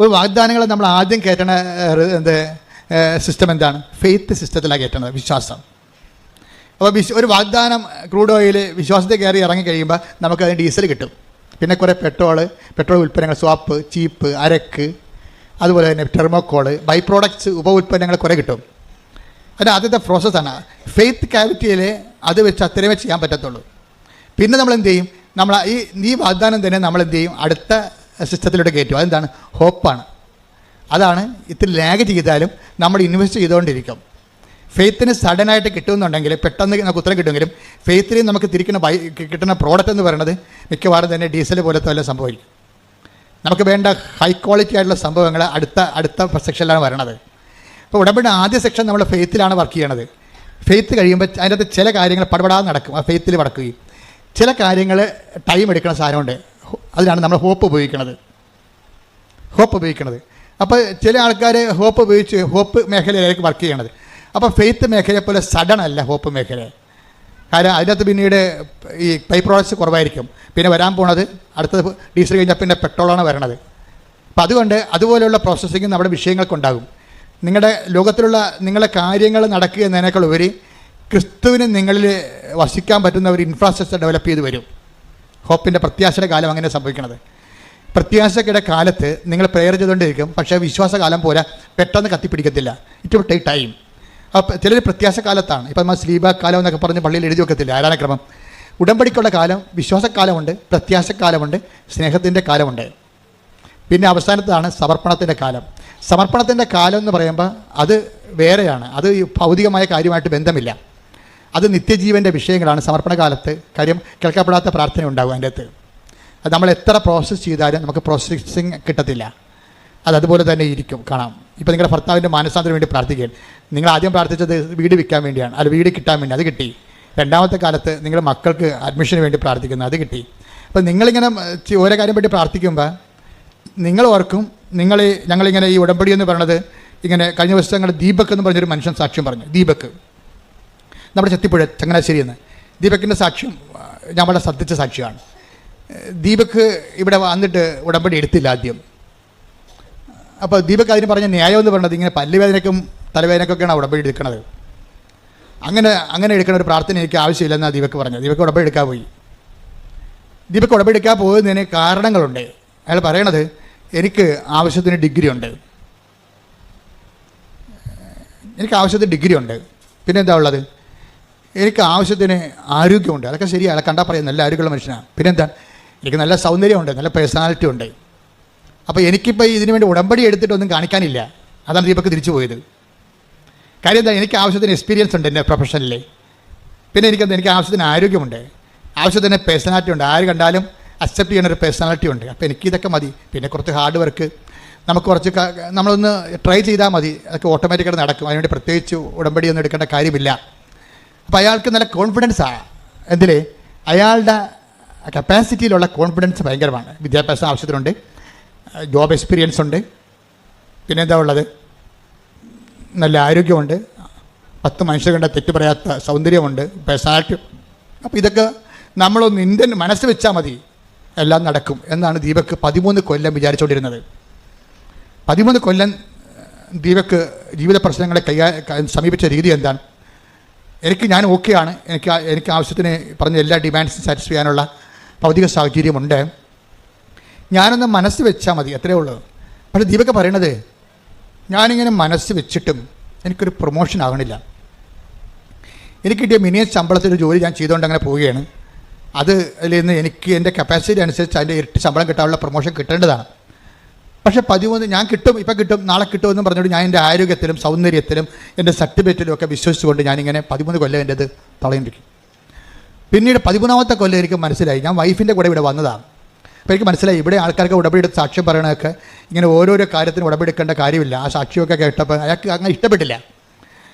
ഒരു വാഗ്ദാനങ്ങൾ നമ്മൾ ആദ്യം കയറ്റണ എന്ത് സിസ്റ്റം എന്താണ്? ഫെയ്ത്ത് സിസ്റ്റത്തിലാണ് കയറ്റണത് വിശ്വാസം. അപ്പോൾ വിശ്വ ഒരു വാഗ്ദാനം ക്രൂഡ് ഓയിൽ വിശ്വാസത്തിൽ കയറി ഇറങ്ങി കഴിയുമ്പോൾ നമുക്ക് അതിന് ഡീസൽ കിട്ടും. പിന്നെ കുറേ പെട്രോൾ പെട്രോൾ ഉൽപ്പന്നങ്ങൾ സ്വാപ്പ് ചീപ്പ് അരക്ക് അതുപോലെ തന്നെ ടെർമോക്കോൾ ബൈ പ്രോഡക്ട്സ് ഉപ ഉൽപ്പന്നങ്ങൾ കുറേ കിട്ടും. അതിന്റെ ആദ്യത്തെ പ്രോസസ്സാണ് ഫെയ്ത്ത് ക്യാവിറ്റിയിൽ അത് വെച്ച് അത്രയുമേ ചെയ്യാൻ പറ്റത്തുള്ളൂ. പിന്നെ നമ്മൾ എന്ത് ചെയ്യും? നമ്മൾ ഈ നീ വാഗ്ദാനം തന്നെ നമ്മൾ എന്ത് ചെയ്യും? അടുത്ത സിസ്റ്റത്തിലൂടെ കയറ്റും. അതെന്താണ്? ഹോപ്പാണ്. അതാണ് ഇത്തിരി ലാഗ് ചെയ്താലും നമ്മൾ ഇൻവെസ്റ്റ് ചെയ്തുകൊണ്ടിരിക്കും. ഫെയ്ത്തിന് സഡനായിട്ട് കിട്ടുമെന്നുണ്ടെങ്കിൽ പെട്ടെന്ന് നമുക്ക് ഉത്തരം കിട്ടുമെങ്കിലും ഫെയ്ത്തിൽ നമുക്ക് തിരിക്കുന്ന ബൈ കിട്ടുന്ന പ്രോഡക്റ്റ് എന്ന് പറയുന്നത് മിക്കവാറും തന്നെ ഡീസൽ പോലത്തെ വല്ല സംഭവിക്കും നമുക്ക് വേണ്ട ഹൈ ക്വാളിറ്റി ആയിട്ടുള്ള സംഭവങ്ങൾ അടുത്ത അടുത്ത സെക്ഷനിലാണ് വരണത്. അപ്പോൾ ഉടമ്പടി ആദ്യ സെക്ഷൻ നമ്മൾ ഫെയ്ത്തിലാണ് വർക്ക് ചെയ്യണത്. ഫെയ്ത്ത് കഴിയുമ്പോൾ അതിനകത്ത് ചില കാര്യങ്ങൾ പടപടാതെ നടക്കും. ആ ഫെയ്ത്തിൽ നടക്കുകയും ചില കാര്യങ്ങൾ ടൈം എടുക്കുന്ന സാധനമുണ്ട്. അതിനാണ് നമ്മൾ ഹോപ്പ് ഉപയോഗിക്കുന്നത് ഹോപ്പ് ഉപയോഗിക്കുന്നത് അപ്പോൾ ചില ആൾക്കാർ ഹോപ്പ് ഉപയോഗിച്ച് ഹോപ്പ് മേഖലയിലേക്ക് വർക്ക് ചെയ്യണത്. അപ്പോൾ ഫെയ്ത്ത് മേഖലയെ പോലെ സഡൻ അല്ല ഹോപ്പ് മേഖല. കാരണം അതിനകത്ത് പിന്നീട് ഈ പൈ പ്രോഡക്ട്സ് കുറവായിരിക്കും. പിന്നെ വരാൻ പോണത് അടുത്ത ഡീസൽ കഴിഞ്ഞാൽ പിന്നെ പെട്രോളാണ് വരണത്. അപ്പം അതുകൊണ്ട് അതുപോലെയുള്ള പ്രോസസ്സിങ് നമ്മുടെ വിഷയങ്ങൾക്കുണ്ടാകും. നിങ്ങളുടെ ലോകത്തിലുള്ള നിങ്ങളുടെ കാര്യങ്ങൾ നടക്കുക എന്നതിനേക്കാൾ ഉപരി ക്രിസ്തുവിന് നിങ്ങളിൽ വസിക്കാൻ പറ്റുന്ന ഒരു ഇൻഫ്രാസ്ട്രക്ചർ ഡെവലപ്പ് ചെയ്ത് വരും. ഹോപ്പിന്റെ പ്രത്യാശയുടെ കാലം അങ്ങനെ സംഭവിക്കണത്. പ്രത്യാശയുടെ കാലത്ത് നിങ്ങൾ പ്രെയർ ചെയ്തുകൊണ്ടിരിക്കും പക്ഷേ വിശ്വാസകാലം പോലെ പെട്ടെന്ന് കത്തിപ്പിടിക്കത്തില്ല. ഇറ്റ് വിൽ ടേക്ക് ടൈം അപ്പോൾ ചിലർ പ്രത്യാശ കാലത്താണ് ഇപ്പം നമ്മൾ സ്ലീബ കാലം എന്നൊക്കെ പറഞ്ഞ് പള്ളിയിൽ എഴുതി വെക്കത്തില്ല ആരാധനക്രമം ഉടമ്പടിക്കുള്ള കാലം വിശ്വാസക്കാലമുണ്ട് പ്രത്യാശക്കാലമുണ്ട് സ്നേഹത്തിന്റെ കാലമുണ്ട്. പിന്നെ അവസാനത്താണ് സമർപ്പണത്തിന്റെ കാലം. സമർപ്പണത്തിന്റെ കാലം എന്ന് പറയുമ്പോൾ അത് വേറെയാണ്. അത് ഭൗതികമായ കാര്യമായിട്ട് ബന്ധമില്ല. അത് നിത്യജീവന്റെ വിഷയങ്ങളാണ്. സമർപ്പണകാലത്ത് കാര്യം കേൾക്കപ്പെടാത്ത പ്രാർത്ഥന ഉണ്ടാകും അതിന്റെ അകത്ത് അത് നമ്മൾ എത്ര പ്രോസസ്സ് ചെയ്താലും നമുക്ക് പ്രോസസ്സിങ് കിട്ടത്തില്ല. അത് അതുപോലെ തന്നെ ഇരിക്കും. കാണാം. ഇപ്പോൾ നിങ്ങളുടെ ഭർത്താവിന്റെ മാനസാന്തരം വേണ്ടി പ്രാർത്ഥിക്കുകയാണ്. നിങ്ങൾ ആദ്യം പ്രാർത്ഥിച്ചത് വീട് വിൽക്കാൻ വേണ്ടിയാണ്. അല്ല വീട് കിട്ടാൻ വേണ്ടി അത് കിട്ടി. രണ്ടാമത്തെ കാലത്ത് നിങ്ങൾ മക്കൾക്ക് അഡ്മിഷന് വേണ്ടി പ്രാർത്ഥിക്കുന്നു അത് കിട്ടി. അപ്പോൾ നിങ്ങളിങ്ങനെ ഓരോ കാര്യം വേണ്ടി പ്രാർത്ഥിക്കുമ്പോൾ നിങ്ങൾ ഓർക്കും നിങ്ങൾ ഞങ്ങളിങ്ങനെ ഈ ഉടമ്പടി എന്ന് പറയുന്നത് ഇങ്ങനെ കഴിഞ്ഞ ദിവസം ഞങ്ങൾ ദീപക് എന്ന് പറഞ്ഞൊരു മനുഷ്യൻ സാക്ഷ്യം പറഞ്ഞു. ദീപക്. നമ്മുടെ ചെത്തിപ്പുഴ ചങ്ങനാശ്ശേരി എന്ന്. ദീപക്കിന്റെ സാക്ഷ്യം വളരെ ശ്രദ്ധിച്ച സാക്ഷിയാണ് ദീപക്ക് ഇവിടെ വന്നിട്ട് ഉടമ്പടി എടുത്തില്ല ആദ്യം. അപ്പോൾ ദീപക് അതിന് പറഞ്ഞ ന്യായം എന്ന് പറയുന്നത് ഇങ്ങനെ പല്ലുവേദനയ്ക്കും തലവേദനയ്ക്കൊക്കെയാണ് ഉടമ്പടി എടുക്കുന്നത് അങ്ങനെ അങ്ങനെ എടുക്കുന്ന ഒരു പ്രാർത്ഥന എനിക്ക് ആവശ്യമില്ലെന്നാണ് ദീപക്ക് പറഞ്ഞത്. ദീപക്ക് ഉടമ്പടി എടുക്കാൻ പോയി. ദീപക്ക് ഉടമ്പടി എടുക്കാൻ പോകുന്നതിന് കാരണങ്ങളുണ്ട്. അയാൾ പറയണത് എനിക്ക് ആവശ്യത്തിന് ഡിഗ്രി ഉണ്ട് എനിക്ക് ആവശ്യത്തിന് ഡിഗ്രി ഉണ്ട് പിന്നെന്താ ഉള്ളത്? എനിക്ക് ആവശ്യത്തിന് ആരോഗ്യമുണ്ട്. അതൊക്കെ ശരിയാണ് അതൊക്കെ കണ്ടാൽ പറയാം. നല്ല ആരോഗ്യമുള്ള മനുഷ്യനാണ് പിന്നെന്താ എനിക്ക് നല്ല സൗന്ദര്യമുണ്ട്. നല്ല പേഴ്സണാലിറ്റി ഉണ്ട് അപ്പോൾ എനിക്കിപ്പോൾ ഇതിനു വേണ്ടി ഉടമ്പടി എടുത്തിട്ടൊന്നും കാണിക്കാനില്ല. അതാണ് ദീപക്ക് തിരിച്ചു പോയത്. കാര്യം എന്താ? എനിക്ക് ആവശ്യത്തിന് എക്സ്പീരിയൻസ് ഉണ്ട് എന്റെ പ്രൊഫഷനിൽ പിന്നെ എനിക്കെന്താ? എനിക്ക് ആവശ്യത്തിന് ആരോഗ്യമുണ്ട്. ആവശ്യത്തിന് പേഴ്സണാലിറ്റി ഉണ്ട്. ആര് കണ്ടാലും അക്സെപ്റ്റ് ചെയ്യുന്ന ഒരു പേഴ്സണാലിറ്റി ഉണ്ട്. അപ്പോൾ എനിക്ക് ഇതൊക്കെ മതി. പിന്നെ കുറച്ച് ഹാർഡ് വർക്ക് നമുക്ക് കുറച്ച് നമ്മളൊന്ന് ട്രൈ ചെയ്താൽ മതി. അതൊക്കെ ഓട്ടോമാറ്റിക്കായിട്ട് നടക്കും. അതിനുവേണ്ടി പ്രത്യേകിച്ച് ഉടമ്പടി ഒന്നും എടുക്കേണ്ട കാര്യമില്ല. അപ്പോൾ അയാൾക്ക് നല്ല കോൺഫിഡൻസാണ് എന്തിൽ അയാളുടെ കപ്പാസിറ്റിയിലുള്ള കോൺഫിഡൻസ് ഭയങ്കരമാണ്. വിദ്യാഭ്യാസം ആവശ്യത്തിനുണ്ട്. ജോബ് എക്സ്പീരിയൻസ് ഉണ്ട്. പിന്നെ എന്താ ഉള്ളത്? നല്ല ആരോഗ്യമുണ്ട്. പത്ത് മനുഷ്യർ കണ്ട തെറ്റ് പറയാത്ത സൗന്ദര്യമുണ്ട്. പേഴ്സണാലിറ്റി അപ്പോൾ ഇതൊക്കെ നമ്മളൊന്ന് ഇന്ത്യൻ മനസ്സ് വെച്ചാൽ മതി. എല്ലാം നടക്കും എന്നാണ് ദീപക്ക് പതിമൂന്ന് കൊല്ലം വിചാരിച്ചുകൊണ്ടിരുന്നത് പതിമൂന്ന് കൊല്ലം ദീപക്ക് ജീവിത പ്രശ്നങ്ങളെ കൈകാ സമീപിച്ച രീതി എന്താണ്? എനിക്ക് ഞാൻ ഓക്കെയാണ് എനിക്ക് എനിക്ക് ആവശ്യത്തിന് പറഞ്ഞ എല്ലാ ഡിമാൻഡ്സും സാറ്റിസ്ഫൈ ചെയ്യാനുള്ള ഭൗതിക സാഹചര്യമുണ്ട്. ഞാനൊന്ന് മനസ്സ് വെച്ചാൽ മതി അത്രേ ഉള്ളൂ. പക്ഷേ ദീപക പറയണത് ഞാനിങ്ങനെ മനസ്സ് വെച്ചിട്ടും എനിക്കൊരു പ്രൊമോഷൻ ആകണില്ല. എനിക്ക് കിട്ടിയ മിനിയ ശമ്പളത്തിൽ ജോലി ഞാൻ ചെയ്തുകൊണ്ട് അങ്ങനെ പോവുകയാണ്. അത് അതിൽ നിന്ന് എനിക്ക് എന്റെ കപ്പാസിറ്റി അനുസരിച്ച് അതിന്റെ ഇരട്ടി ശമ്പളം കിട്ടാനുള്ള പ്രൊമോഷൻ കിട്ടേണ്ടതാണ്. പക്ഷേ പതിമൂന്ന് ഞാൻ കിട്ടും ഇപ്പം കിട്ടും നാളെ കിട്ടുമെന്ന് പറഞ്ഞുകൊണ്ട് ഞാൻ എന്റെ ആരോഗ്യത്തിലും സൗന്ദര്യത്തിലും എന്റെ സർട്ടിഫിക്കറ്റിലും ഒക്കെ വിശ്വസിച്ചുകൊണ്ട് ഞാനിങ്ങനെ പതിമൂന്ന് കൊല്ലം എന്റെ അത് തളയിണ്ടിരിക്കും പിന്നീട് പതിമൂന്നാമത്തെ കൊല്ലം എനിക്ക് മനസ്സിലായി. ഞാൻ വൈഫിന്റെ കൂടെ ഇവിടെ വന്നതാണ്. അപ്പോൾ എനിക്ക് മനസ്സിലായി. ഇവിടെ ആൾക്കാർക്ക് ഉടപെടുത്ത് സാക്ഷ്യം പറയണതൊക്കെ ഇങ്ങനെ ഓരോരോ കാര്യത്തിന് ഉടപെടുക്കേണ്ട കാര്യമില്ല. ആ സാക്ഷ്യമൊക്കെ കേട്ടപ്പോൾ അയാൾക്ക് അങ്ങനെ ഇഷ്ടപ്പെട്ടില്ല.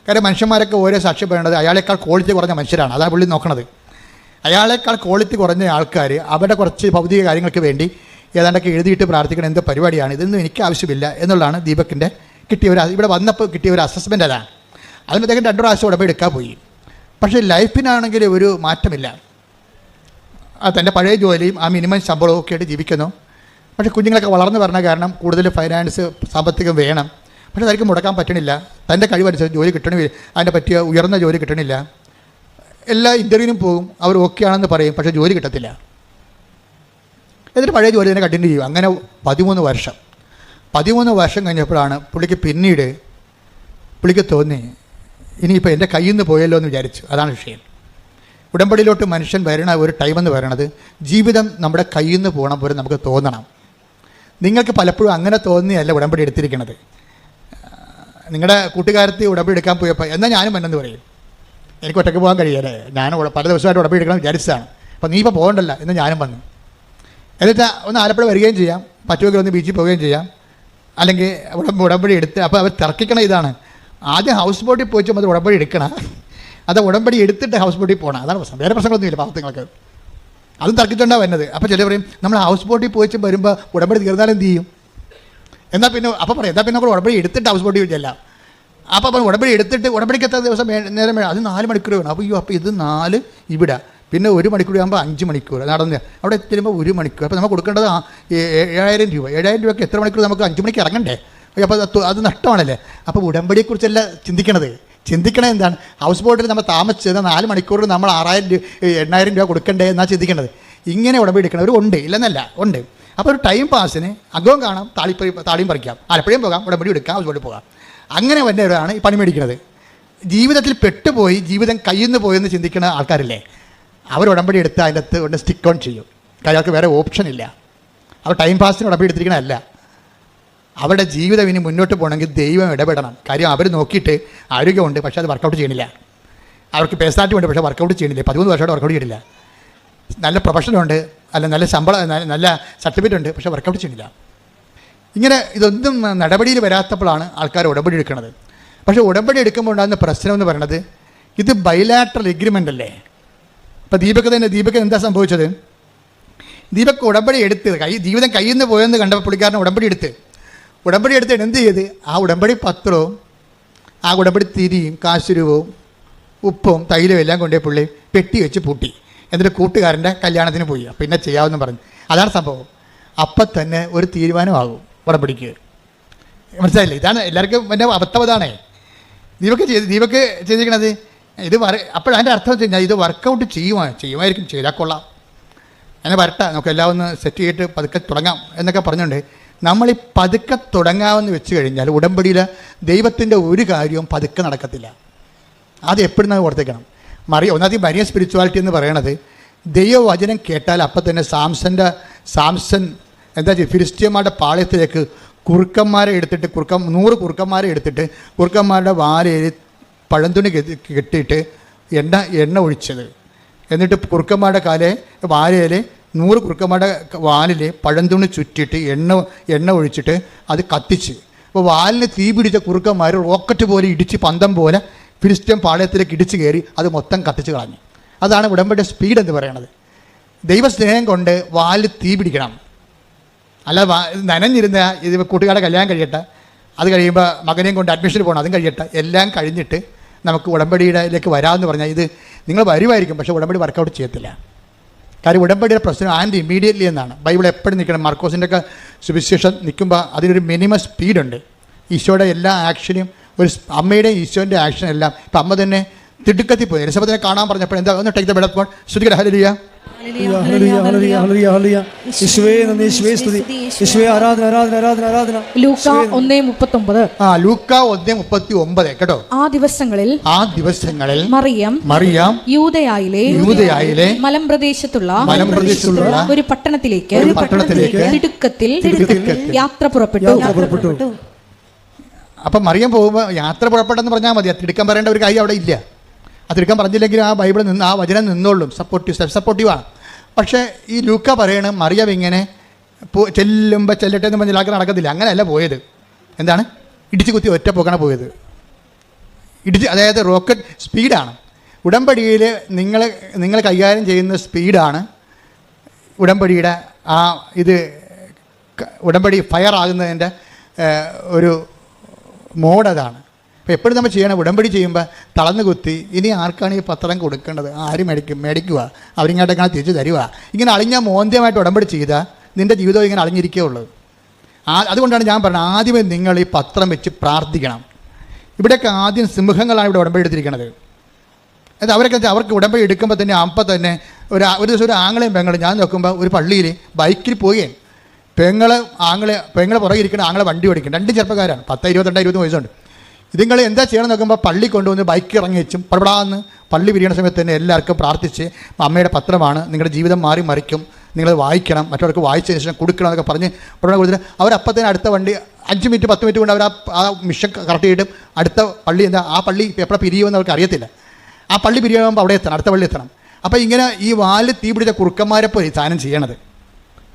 കാര്യം മനുഷ്യന്മാരൊക്കെ ഓരോ സാക്ഷ്യം പറയണത് അയാളെക്കാൾ ക്വാളിറ്റി കുറഞ്ഞ മനുഷ്യരാണ്. അതാണ് പുള്ളി നോക്കണത്. അയാളെക്കാൾ ക്വാളിറ്റി കുറഞ്ഞ ആൾക്കാർ അവരുടെ കുറച്ച് ഭൗതിക കാര്യങ്ങൾക്ക് വേണ്ടി ഏതാണ്ടൊക്കെ എഴുതിയിട്ട് പ്രാർത്ഥിക്കണം എന്ത് പരിപാടിയാണ് ഇതൊന്നും എനിക്ക് ആവശ്യമില്ല എന്നുള്ളതാണ് ദീപക്കിന്റെ കിട്ടിയ ഒരു ഇവിടെ വന്നപ്പോൾ കിട്ടിയ ഒരു അസസ്മെന്റ് അതാണ്. അതിന് അദ്ദേഹം രണ്ടു പ്രാവശ്യം ഉടമ്പടി എടുക്കാൻ പോയി. പക്ഷേ ലൈഫിനാണെങ്കിൽ ഒരു മാറ്റമില്ല. തന്റെ പഴയ ജോലിയും ആ മിനിമം ശമ്പളവും ഒക്കെ ആയിട്ട് ജീവിക്കുന്നു. പക്ഷേ കുഞ്ഞുങ്ങളൊക്കെ വളർന്നു വരണ കാരണം കൂടുതൽ ഫൈനാൻസ് സാമ്പത്തികം വേണം. പക്ഷേ അതായിരിക്കും മുടക്കാൻ പറ്റണില്ല. തന്റെ കഴിവനുസരിച്ച് ജോലി കിട്ടണമില്ല അതിന്റെ പറ്റിയ ഉയർന്ന ജോലി കിട്ടണില്ല. എല്ലാ ഇന്റർവ്യൂവിനും പോകും. അവർ ഓക്കെ ആണെന്ന് പറയും പക്ഷേ ജോലി കിട്ടത്തില്ല. എന്നിട്ട് പഴയ ജോലി തന്നെ കണ്ടിന്യൂ ചെയ്യും അങ്ങനെ പതിമൂന്ന് വർഷം. പതിമൂന്ന് വർഷം കഴിഞ്ഞപ്പോഴാണ് പുള്ളിക്ക് പിന്നീട് പുള്ളിക്ക് തോന്നി ഇനിയിപ്പോൾ എന്റെ കയ്യിൽ നിന്ന് പോയല്ലോ എന്ന് വിചാരിച്ചു. അതാണ് വിഷയം. ഉടമ്പടിയിലോട്ട് മനുഷ്യൻ വരണ ഒരു ടൈം എന്ന് പറയണത് ജീവിതം നമ്മുടെ കയ്യിൽ നിന്ന് പോകണം പോലെ നമുക്ക് തോന്നണം. നിങ്ങൾക്ക് പലപ്പോഴും അങ്ങനെ തോന്നിയല്ല ഉടമ്പടി എടുത്തിരിക്കണത്. നിങ്ങളുടെ കൂട്ടുകാരത്തി ഉടമ്പടി എടുക്കാൻ പോയപ്പോൾ എന്നാൽ ഞാനും എന്നെന്ന് പറയും. എനിക്ക് ഒറ്റയ്ക്ക് പോകാൻ കഴിയല്ലേ ഞാൻ പല ദിവസമായിട്ട് ഉടമ്പടി എടുക്കണം വിചാരിച്ചതാണ്. അപ്പോൾ നീ ഇപ്പോൾ പോകണ്ടല്ല എന്ന് ഞാനും വന്നു. എന്നിട്ട് ഒന്ന് ആലപ്പുഴ വരികയും ചെയ്യാം. പറ്റുമെങ്കിൽ ഒന്ന് ബീച്ചിൽ പോവുകയും ചെയ്യാം. അല്ലെങ്കിൽ ഉടമ്പടി എടുത്ത് അപ്പോൾ അവർ തർക്കിക്കണ ഇതാണ്. ആദ്യം ഹൗസ് ബോട്ടിൽ പോയി അത് ഉടമ്പടി എടുക്കണം. അത് ഉടമ്പടി എടുത്തിട്ട് ഹൗസ് ബോട്ടിൽ പോകണം അതാണ് പ്രശ്നം. വേറെ പ്രശ്നങ്ങളൊന്നുമില്ല പാവത്തുങ്ങൾക്ക് അതും തർക്കിച്ചുകൊണ്ടാണ് വരുന്നത് അപ്പോൾ ചിലർ പറയും നമ്മൾ ഹൗസ് ബോട്ടിൽ പോയി വരുമ്പോൾ ഉടമ്പടി തീർന്നാൽ എന്ത് ചെയ്യും? എന്നാൽ പിന്നെ അപ്പോൾ പറയും. എന്നാൽ പിന്നെ നമ്മൾ ഉടമ്പടി എടുത്തിട്ട് ഹൗസ് ബോട്ടിൽ ചെല്ലാം. അപ്പോൾ അപ്പോൾ ഉടമ്പടി എടുത്തിട്ട് ഉടമ്പടിക്ക് എത്ര ദിവസം നേരം വേണം അത് നാല് മണിക്കൂർ വേണം. അപ്പോൾ അയ്യോ അപ്പോൾ ഇത് നാല് ഇവിടെ. പിന്നെ ഒരു മണിക്കൂർ ആകുമ്പോൾ അഞ്ച് മണിക്കൂർ. നടന്ന് അവിടെ എത്തുമ്പോൾ ഒരു മണിക്കൂർ. അപ്പോൾ നമ്മൾ കൊടുക്കേണ്ടത് ഏഴായിരം രൂപ. ഏഴായിരം രൂപയ്ക്ക് എത്ര മണിക്കൂർ നമുക്ക് അഞ്ച് മണിക്ക് ഇറങ്ങണ്ടേ? അപ്പോൾ അത് നഷ്ടമാണല്ലേ? അപ്പോൾ ഉടമ്പടിയെക്കുറിച്ചല്ല ചിന്തിക്കണത്. ചിന്തിക്കണത് എന്താണ്? ഹൗസ് ബോട്ടിൽ നമ്മൾ താമസിച്ചത് നാല് മണിക്കൂറിൽ നമ്മൾ ആറായിരം രൂപ എണ്ണായിരം രൂപ കൊടുക്കണ്ടേ എന്നാണ് ചിന്തിക്കേണ്ടത് ഇങ്ങനെ ഉടമ്പടി എടുക്കണവർ ഉണ്ട്. ഇല്ലെന്നല്ല ഉണ്ട്. അപ്പോൾ ഒരു ടൈം പാസിന് അകവും കാണാം താളിപ്പറി താളിയും പറിക്കാം. ആലപ്പുഴയും പോകാം ഉടമ്പടി എടുക്കാം ഹൗസ് ബോട്ടിൽ പോകാം. അങ്ങനെ വന്നവരാണ് ഈ പണി മേടിക്കുന്നത്. ജീവിതത്തിൽ പെട്ടുപോയി ജീവിതം കയ്യിൽ നിന്ന് പോയെന്ന് ചിന്തിക്കുന്ന ആൾക്കാരില്ലേ? അവർ ഉടമ്പടി എടുത്ത് അതിന്റെ അകത്ത് കൊണ്ട് സ്റ്റിക്ക് ഓൺ ചെയ്യും. കാര്യം അവർക്ക് വേറെ ഓപ്ഷൻ ഇല്ല. അവർ ടൈം പാസിന് ഉടമ്പടി എടുത്തിരിക്കണമല്ല അവരുടെ ജീവിതം ഇനി മുന്നോട്ട് പോകണമെങ്കിൽ ദൈവം ഇടപെടണം. കാര്യം അവർ നോക്കിയിട്ട് ആരോഗ്യമുണ്ട് പക്ഷേ അത് വർക്കൗട്ട് ചെയ്യണില്ല. അവർക്ക് പേഴ്സണാലിറ്റി ഉണ്ട് പക്ഷേ വർക്കൗട്ട് ചെയ്യണില്ല. പതിമൂന്ന് വർഷമായിട്ട് വർക്കൗട്ട് ചെയ്യണില്ല. നല്ല പ്രൊഫഷനുണ്ട് അല്ല നല്ല ശമ്പളം നല്ല- സർട്ടിഫിക്കറ്റ് ഉണ്ട് പക്ഷേ വർക്കൗട്ട് ചെയ്യണില്ല. ഇങ്ങനെ ഇതൊന്നും നടപടിയിൽ വരാത്തപ്പോഴാണ് ആൾക്കാർ ഉടമ്പടി എടുക്കുന്നത്. പക്ഷേ ഉടമ്പടി എടുക്കുമ്പോൾ ഉണ്ടാകുന്ന പ്രശ്നം എന്ന് പറയുന്നത് ഇത് ബൈലാട്രൽ എഗ്രിമെന്റ് അല്ലേ? ഇപ്പോൾ ദീപക് തന്നെ ദീപക്ക് എന്താ സംഭവിച്ചത്? ദീപക് ഉടമ്പടി എടുത്ത് കൈ ജീവിതം കയ്യിൽ നിന്ന് പോയെന്ന് കണ്ടപ്പോൾ പുള്ളിക്കാരൻ ഉടമ്പടി എടുത്ത്. ഉടമ്പടി എടുത്തിട്ട് എന്ത് ചെയ്ത്? ആ ഉടമ്പടി പത്രവും ആ ഉടമ്പടി തിരിയും കാശുരുവും ഉപ്പും തൈലും എല്ലാം കൊണ്ടുപോയി പുള്ളി പെട്ടി വെച്ച് പൂട്ടി. എന്നിട്ട് കൂട്ടുകാരന്റെ കല്യാണത്തിന് പോയി. പിന്നെ ചെയ്യാമെന്ന് പറഞ്ഞു. അതാണ് സംഭവം. അപ്പം തന്നെ ഒരു തീരുമാനമാകും ഉടമ്പടിക്ക്. മനസ്സിലായില്ലേ? ഇതാണ് എല്ലാവർക്കും എന്റെ അബദ്ധം അതാണേ. ദീപക്ക് ചെയ്ത് ദീപക്ക് ചെയ്തിരിക്കണത് ഇത് വര അപ്പോൾ അതിന്റെ അർത്ഥം വെച്ച് കഴിഞ്ഞാൽ ഇത് വർക്കൗട്ട് ചെയ്യുവാ ചെയ്യുമായിരിക്കും ചെയ്താൽ കൊള്ളാം. അങ്ങനെ വരട്ടെ നമുക്ക് എല്ലാം ഒന്ന് സെറ്റ് ചെയ്തിട്ട് പതുക്കെ തുടങ്ങാം എന്നൊക്കെ പറഞ്ഞുകൊണ്ട് നമ്മൾ ഈ പതുക്കെ തുടങ്ങാമെന്ന് വെച്ച് കഴിഞ്ഞാൽ ഉടമ്പടിയിൽ ദൈവത്തിന്റെ ഒരു കാര്യവും പതുക്കെ നടക്കത്തില്ല. അത് എപ്പോഴും നമ്മൾ ഓർത്തേക്കണം. മറിയ ഒന്നാമത് മരിയ സ്പിരിച്വാലിറ്റി എന്ന് പറയണത് ദൈവവചനം കേട്ടാൽ അപ്പം തന്നെ സാംസന്റെ സാംസൺ എന്താ ചെയ്യുക ഫിലിസ്റ്റിയന്മാരുടെ പാളയത്തിലേക്ക് കുറുക്കന്മാരെ എടുത്തിട്ട് കുറുക്കം നൂറ് കുറുക്കന്മാരെ എടുത്തിട്ട് കുറുക്കന്മാരുടെ വാലയിൽ പഴന്തുണി കെട്ടി- കെട്ടിയിട്ട് എണ്ണ എണ്ണ ഒഴിച്ചത്. എന്നിട്ട് കുറുക്കന്മാരുടെ കാലെ വാലയിൽ നൂറ് കുറുക്കന്മാരുടെ വാലിൽ പഴന്തുണി ചുറ്റിയിട്ട് എണ്ണ എണ്ണ ഒഴിച്ചിട്ട് അത് കത്തിച്ച്. അപ്പോൾ വാലിന് തീ പിടിച്ച കുറുക്കന്മാർ റോക്കറ്റ് പോലെ ഇടിച്ച് പന്തം പോലെ ഫിലിസ്റ്റൻ പാളയത്തിലേക്ക് ഇടിച്ച് കയറി അത് മൊത്തം കത്തിച്ച് കളഞ്ഞു. അതാണ് ഉടമ്പടി സ്പീഡ് എന്ന് പറയണത്. ദൈവസ്നേഹം കൊണ്ട് വാലിൽ തീ പിടിക്കണം. അല്ല നനഞ്ഞിരുന്ന ഇത് കൂട്ടുകാരുടെ കല്യാണം കഴിയട്ടെ. അത് കഴിയുമ്പോൾ മകനെയും കൊണ്ട് അഡ്മിഷൻ പോകണം അതും കഴിയട്ടെ. എല്ലാം കഴിഞ്ഞിട്ട് നമുക്ക് ഉടമ്പടിയിലേക്ക് വരാമെന്ന് പറഞ്ഞാൽ ഇത് നിങ്ങൾ വരുമായിരിക്കും പക്ഷേ ഉടമ്പടി വർക്കൗട്ട് ചെയ്യത്തില്ല. കാര്യം ഉടമ്പടിയുടെ പ്രശ്നം ആൻഡ് ഇമ്മീഡിയറ്റ്ലി എന്നാണ്. ബൈബിൾ എപ്പോഴും നിൽക്കണം. മാർക്കോസിന്റെ ഒക്കെ സുവിശേഷം നിൽക്കുമ്പോൾ അതിനൊരു മിനിമം സ്പീഡുണ്ട് ഈശോയുടെ എല്ലാ ആക്ഷനും ഒരു അമ്മയുടെയും ഈശോന്റെ ആക്ഷൻ എല്ലാം. ഇപ്പം അമ്മ തന്നെ തിടുക്കത്തിൽ പോയി. എലിസബത്തിനെ കാണാൻ പറഞ്ഞപ്പോൾ എന്താ ഒന്ന് ടേക്ക് ദ ബെഡ് ശ്രുതികട ഹലിയ കേട്ടോ. ആ ദിവസങ്ങളിൽ ആ ദിവസങ്ങളിൽ മറിയം മറിയാം യൂതയായിലെ യൂതയായിലെ മലമ്പ്രദേശത്തുള്ള മലമ്പ്രദേശത്തുള്ള ഒരു പട്ടണത്തിലേക്ക് ഒരു പട്ടണത്തിലേക്ക് തിടുക്കത്തിൽ തിടുക്കത്തിൽ യാത്ര പുറപ്പെട്ടു. യാത്ര പുറപ്പെട്ടു. അപ്പം മറിയം പോകുമ്പോ യാത്ര പുറപ്പെട്ടെന്ന് പറഞ്ഞാൽ മതി. തിടുക്കം പറയേണ്ട ഒരു കാര്യം അവിടെ ഇല്ല. ആ പറഞ്ഞില്ലെങ്കിൽ ആ ബൈബിൾ നിന്ന് ആ വചനം നിന്നോളും സപ്പോർട്ടീവ് സെൽഫ് സപ്പോർട്ടീവാണ് പക്ഷേ ഈ ലൂക്ക പറയണ മറിയം ഇങ്ങനെ പോ- ചെല്ലുമ്പോൾ ചെല്ലട്ടെ എന്ന് പറഞ്ഞാൽ ആൾക്ക് നടക്കത്തില്ല. അങ്ങനെയല്ല പോയത്. എന്താണ്? ഇടിച്ച് കുത്തി ഒറ്റ പോക്കാണ് പോയത്. ഇടിച്ച് അതായത് റോക്കറ്റ് സ്പീഡാണ്. ഉടമ്പടിയിൽ നിങ്ങൾ നിങ്ങൾ കൈകാര്യം ചെയ്യുന്ന സ്പീഡാണ്. ഉടമ്പടിയുടെ ആ ഇത് ഉടമ്പടി ഫയർ ആകുന്നതിന്റെ ഒരു മോഡ് അതാണ്. അപ്പോൾ എപ്പോഴും നമ്മൾ ചെയ്യണം ഉടമ്പടി ചെയ്യുമ്പോൾ തളർന്നു കുത്തി ഇനി ആർക്കാണ് ഈ പത്രം കൊടുക്കേണ്ടത്? ആര് മേടിക്കും? മേടിക്കുക. അവരിങ്ങോട്ടേക്കാണ് തിരിച്ചു തരിക. ഇങ്ങനെ അളിഞ്ഞ മോന്ത്യമായിട്ട് ഉടമ്പടി ചെയ്താൽ നിന്റെ ജീവിതം ഇങ്ങനെ അളിഞ്ഞിരിക്കുകയുള്ളൂ ആ അതുകൊണ്ടാണ് ഞാൻ പറഞ്ഞത് ആദ്യമേ നിങ്ങൾ ഈ പത്രം വെച്ച് പ്രാർത്ഥിക്കണം. ഇവിടെയൊക്കെ ആദ്യം സിംഹങ്ങളാണ് ഇവിടെ ഉടമ്പടി എടുത്തിരിക്കുന്നത് അത് അവരൊക്കെ അവർക്ക് ഉടമ്പടി എടുക്കുമ്പോൾ തന്നെ അപ്പം തന്നെ ഒരു ഒരു ദിവസം ഒരു ആങ്ങളെയും പെങ്ങളും ഞാൻ നോക്കുമ്പോൾ ഒരു പള്ളിയിൽ ബൈക്കിൽ പോവുകയും പെങ്ങൾ ആങ്ങളെ പെങ്ങളെ പുറകെ ഇരിക്കണം ആങ്ങളെ വണ്ടി ഓടിക്കണം രണ്ട് ചെറുപ്പക്കാരാണ്. പത്ത് ഇരുപത്തിരണ്ട് ഇരുപത് വയസ്സുണ്ട്. ഇതുങ്ങൾ എന്താ ചെയ്യണം നോക്കുമ്പോൾ പള്ളി കൊണ്ടുവന്ന് ബൈക്ക് ഇറങ്ങി വെച്ചും പടപടാന്ന് പള്ളി പിരിയണ സമയത്ത് തന്നെ എല്ലാവർക്കും പ്രാർത്ഥിച്ച് അമ്മയുടെ പത്രമാണ്. നിങ്ങളുടെ ജീവിതം മാറി മറിക്കും. നിങ്ങൾ വായിക്കണം. മറ്റവർക്ക് വായിച്ചതിന് ശേഷം കൊടുക്കണം എന്നൊക്കെ പറഞ്ഞ് പടപട കൊടുത്തിട്ട് അവരപ്പം തന്നെ അടുത്ത വണ്ടി അഞ്ച് മിനിറ്റ് പത്ത് മിനിറ്റ് കൊണ്ട് അവർ ആ മിഷൻ കറക്റ്റ് ചെയ്തിട്ടും അടുത്ത പള്ളി എന്താ ആ പള്ളി എപ്പോഴാണ് പിരിയുമെന്ന് അവർക്ക് അറിയത്തില്ല. ആ പള്ളി പിരിയുമ്പോൾ അവിടെ എത്തണം അടുത്ത പള്ളി എത്തണം. അപ്പോൾ ഇങ്ങനെ ഈ വാൽ തീ പിടിച്ച കുറുക്കന്മാരെ പോലെ സാധനം ചെയ്യണത്.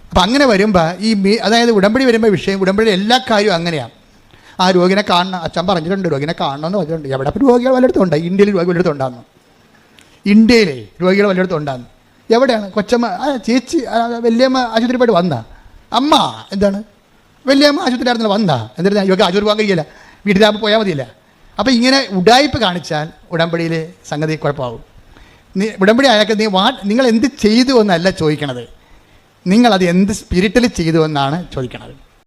അപ്പം അങ്ങനെ വരുമ്പോൾ ഈ മീ അതായത് ഉടമ്പടി വരുമ്പോൾ വിഷയം ഉടമ്പടി എല്ലാ കാര്യവും അങ്ങനെയാണ് ആ രോഗിനെ കാണണം അച്ഛൻ പറഞ്ഞിട്ടുണ്ട് രോഗിനെ കാണണം എന്ന് പറഞ്ഞിട്ടുണ്ട്. എവിടെ രോഗികൾ വല്ലയിടത്തും ഉണ്ടായി ഇന്ത്യയിൽ രോഗി വല്ലയിടത്തും ഉണ്ടാകുന്നു ഇന്ത്യയിലെ രോഗികൾ വല്ലയിടത്തും ഉണ്ടാകുന്നു എവിടെയാണ്? കൊച്ചമ്മ ആ ചേച്ചി വലിയമ്മ ആശുപത്രി പോയിട്ട് വന്നാ? അമ്മ എന്താണ്? വലിയമ്മ ആശുപത്രി ആയിരുന്നു വന്നാ? എന്നിട്ട് യോഗ ആശുപത്രി പോകാൻ കഴിയില്ല. വീട്ടിലാകുമ്പോൾ പോയാൽ മതിയില്ല? അപ്പോൾ ഇങ്ങനെ ഉടായ്പ കാണിച്ചാൽ ഉടമ്പടിയിൽ സംഗതി കുഴപ്പമാവും. നീ ഉടമ്പടി ആയാൽ നീ വാ നിങ്ങൾ എന്ത് ചെയ്തു എന്നല്ല ചോദിക്കണത്. നിങ്ങളത് എന്ത് സ്പിരിറ്റിൽ ചെയ്തു എന്നാണ് ചോദിക്കണത്.